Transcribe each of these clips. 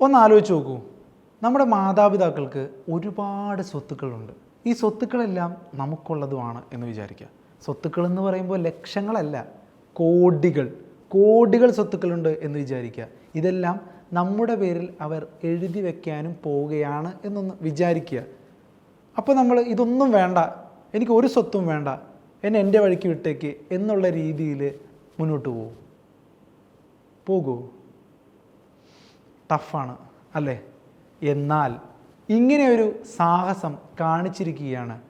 ഒന്ന് ആലോചിച്ച് നോക്കൂ. നമ്മുടെ മാതാപിതാക്കൾക്ക് ഒരുപാട് സ്വത്തുക്കളുണ്ട്. ഈ സ്വത്തുക്കളെല്ലാം നമുക്കുള്ളതുമാണ് എന്ന് വിചാരിക്കുക. സ്വത്തുക്കൾ എന്ന് പറയുമ്പോൾ ലക്ഷങ്ങളല്ല കോടികൾ. കോടികൾ സ്വത്തുക്കളുണ്ട് എന്ന് വിചാരിക്കുക. ഇതെല്ലാം നമ്മുടെ പേരിൽ അവർ എഴുതി വെക്കാനും പോവുകയാണ് എന്നൊന്ന് വിചാരിക്കുക. അപ്പോൾ നമ്മൾ ഇതൊന്നും വേണ്ട എനിക്ക് ഒരു സ്വത്തും വേണ്ട എന്നെ എന്റെ വഴിക്ക് വിട്ടേക്ക് എന്നുള്ള രീതിയിൽ മുന്നോട്ട് പോകും പോകൂ. ടഫാണ് അല്ലേ? എന്നാൽ ഇങ്ങനെ ഒരു സാഹസം കാണിച്ചിരിക്കുകയാണ്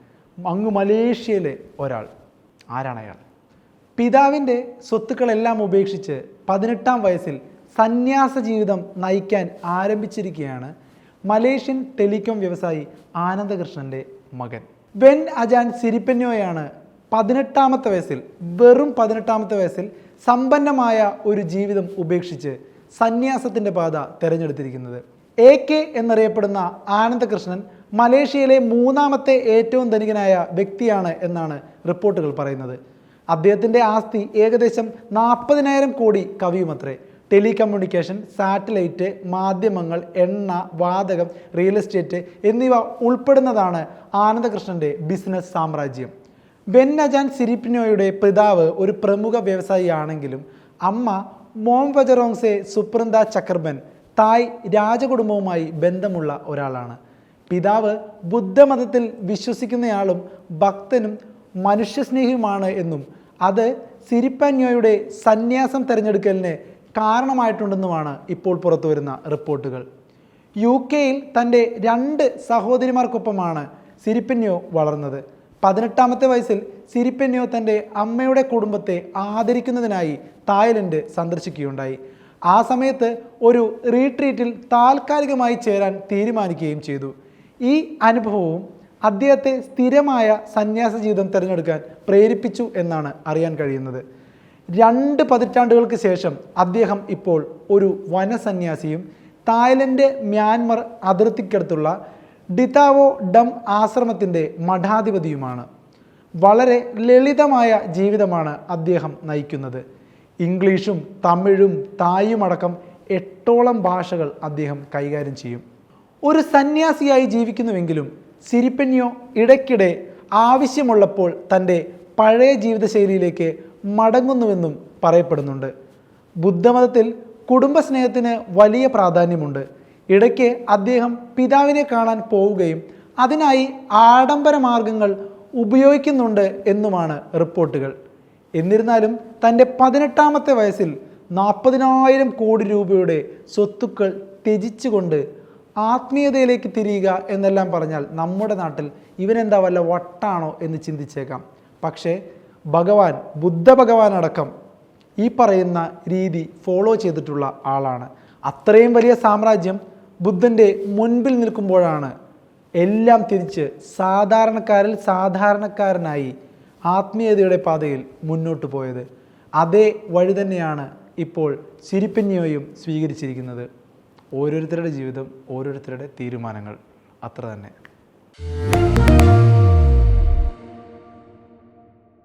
അങ്ങ് മലേഷ്യയിലെ ഒരാൾ. ആരാണ് അയാൾ? പിതാവിന്റെ സ്വത്തുക്കളെല്ലാം ഉപേക്ഷിച്ച് പതിനെട്ടാം വയസ്സിൽ സന്യാസ ജീവിതം നയിക്കാൻ ആരംഭിച്ചിരിക്കുകയാണ് മലേഷ്യൻ ടെലികോം വ്യവസായി ആനന്ദകൃഷ്ണന്റെ മകൻ. വെൻ അജാൻ സിരിപ്പന്യോയാണ് പതിനെട്ടാമത്തെ വയസ്സിൽ വെറും പതിനെട്ടാമത്തെ വയസ്സിൽ സമ്പന്നമായ ഒരു ജീവിതം ഉപേക്ഷിച്ച് സന്യാസത്തിന്റെ പാത തിരഞ്ഞെടുത്തിരിക്കുന്നത്. എ കെ എന്നറിയപ്പെടുന്ന ആനന്ദകൃഷ്ണൻ മലേഷ്യയിലെ മൂന്നാമത്തെ ഏറ്റവും ധനികനായ വ്യക്തിയാണ് എന്നാണ് റിപ്പോർട്ടുകൾ പറയുന്നത്. അദ്ദേഹത്തിന്റെ ആസ്തി ഏകദേശം നാൽപ്പതിനായിരം കോടി കവിയുമത്രേ. ടെലികമ്മ്യൂണിക്കേഷൻ സാറ്റലൈറ്റ് മാധ്യമങ്ങൾ എണ്ണ വാതകം റിയൽ എസ്റ്റേറ്റ് എന്നിവ ഉൾപ്പെടുന്നതാണ് ആനന്ദകൃഷ്ണന്റെ ബിസിനസ് സാമ്രാജ്യം. ബെന്നജാൻ സിരിപ്പിനോയുടെ പിതാവ് ഒരു പ്രമുഖ വ്യവസായിയാണെങ്കിലും അമ്മ മോം വജറോങ്സെ സുപ്രന്ത ചക്രബൻ തായ് രാജകുടുംബവുമായി ബന്ധമുള്ള ഒരാളാണ്. പിതാവ് ബുദ്ധമതത്തിൽ വിശ്വസിക്കുന്നയാളും ഭക്തനും മനുഷ്യസ്നേഹിയുമാണ് എന്നും അത് സിരിപ്പന്യോയുടെ സന്യാസം തിരഞ്ഞെടുക്കലിന് കാരണമായിട്ടുണ്ടെന്നുമാണ് ഇപ്പോൾ പുറത്തു വരുന്ന റിപ്പോർട്ടുകൾ. യു കെയിൽ തന്റെ രണ്ട് സഹോദരിമാർക്കൊപ്പമാണ് സിരിപ്പന്യോ വളർന്നത്. പതിനെട്ടാമത്തെ വയസ്സിൽ സിരിപ്പെന്നോ തന്റെ അമ്മയുടെ കുടുംബത്തെ ആദരിക്കുന്നതിനായി തായ്ലൻഡ് സന്ദർശിക്കുകയുണ്ടായി. ആ സമയത്ത് ഒരു റീട്രീറ്റിൽ താൽക്കാലികമായി ചേരാൻ തീരുമാനിക്കുകയും ചെയ്തു. ഈ അനുഭവവും അദ്ദേഹത്തെ സ്ഥിരമായ സന്യാസ ജീവിതം തിരഞ്ഞെടുക്കാൻ പ്രേരിപ്പിച്ചു എന്നാണ് അറിയാൻ കഴിയുന്നത്. രണ്ട് പതിറ്റാണ്ടുകൾക്ക് ശേഷം അദ്ദേഹം ഇപ്പോൾ ഒരു വനസന്യാസിയും തായ്ലൻഡ് മ്യാൻമർ അതിർത്തിക്കടുത്തുള്ള ഡിതാവോ ഡം ആശ്രമത്തിന്റെ മഠാധിപതിയുമാണ്. വളരെ ലളിതമായ ജീവിതമാണ് അദ്ദേഹം നയിക്കുന്നത്. ഇംഗ്ലീഷും തമിഴും തായുമടക്കം എട്ടോളം ഭാഷകൾ അദ്ദേഹം കൈകാര്യം ചെയ്യും. ഒരു സന്യാസിയായി ജീവിക്കുന്നുവെങ്കിലും സിരിപ്പന്യോ ഇടയ്ക്കിടെ ആവശ്യമുള്ളപ്പോൾ തന്റെ പഴയ ജീവിതശൈലിയിലേക്ക് മടങ്ങുന്നുവെന്നും പറയപ്പെടുന്നുണ്ട്. ബുദ്ധമതത്തിൽ കുടുംബസ്നേഹത്തിന് വലിയ പ്രാധാന്യമുണ്ട്. ഇടയ്ക്ക് അദ്ദേഹം പിതാവിനെ കാണാൻ പോവുകയും അതിനായി ആഡംബര മാർഗങ്ങൾ ഉപയോഗിക്കുന്നുണ്ട് എന്നുമാണ് റിപ്പോർട്ടുകൾ. എന്നിരുന്നാലും തന്റെ പതിനെട്ടാമത്തെ വയസ്സിൽ നാൽപ്പതിനായിരം കോടി രൂപയുടെ സ്വത്തുക്കൾ ത്യജിച്ചുകൊണ്ട് ആത്മീയതയിലേക്ക് തിരിയുക എന്നെല്ലാം പറഞ്ഞാൽ നമ്മുടെ നാട്ടിൽ ഇവനെന്താ വല്ല വട്ടാണോ എന്ന് ചിന്തിച്ചേക്കാം. പക്ഷേ ഭഗവാൻ ബുദ്ധ ഭഗവാൻ അടക്കം ഈ പറയുന്ന രീതി ഫോളോ ചെയ്തിട്ടുള്ള ആളാണ്. അത്രയും വലിയ സാമ്രാജ്യം ബുദ്ധന്റെ മുൻപിൽ നിൽക്കുമ്പോഴാണ് എല്ലാം തിരിച്ച് സാധാരണക്കാരിൽ സാധാരണക്കാരനായി ആത്മീയതയുടെ പാതയിൽ മുന്നോട്ട് പോയത്. അതേ വഴി തന്നെയാണ് ഇപ്പോൾ സിരിപ്പന്യോയും സ്വീകരിച്ചിരിക്കുന്നത്. ഓരോരുത്തരുടെ ജീവിതം ഓരോരുത്തരുടെ തീരുമാനങ്ങൾ. അത്ര തന്നെ.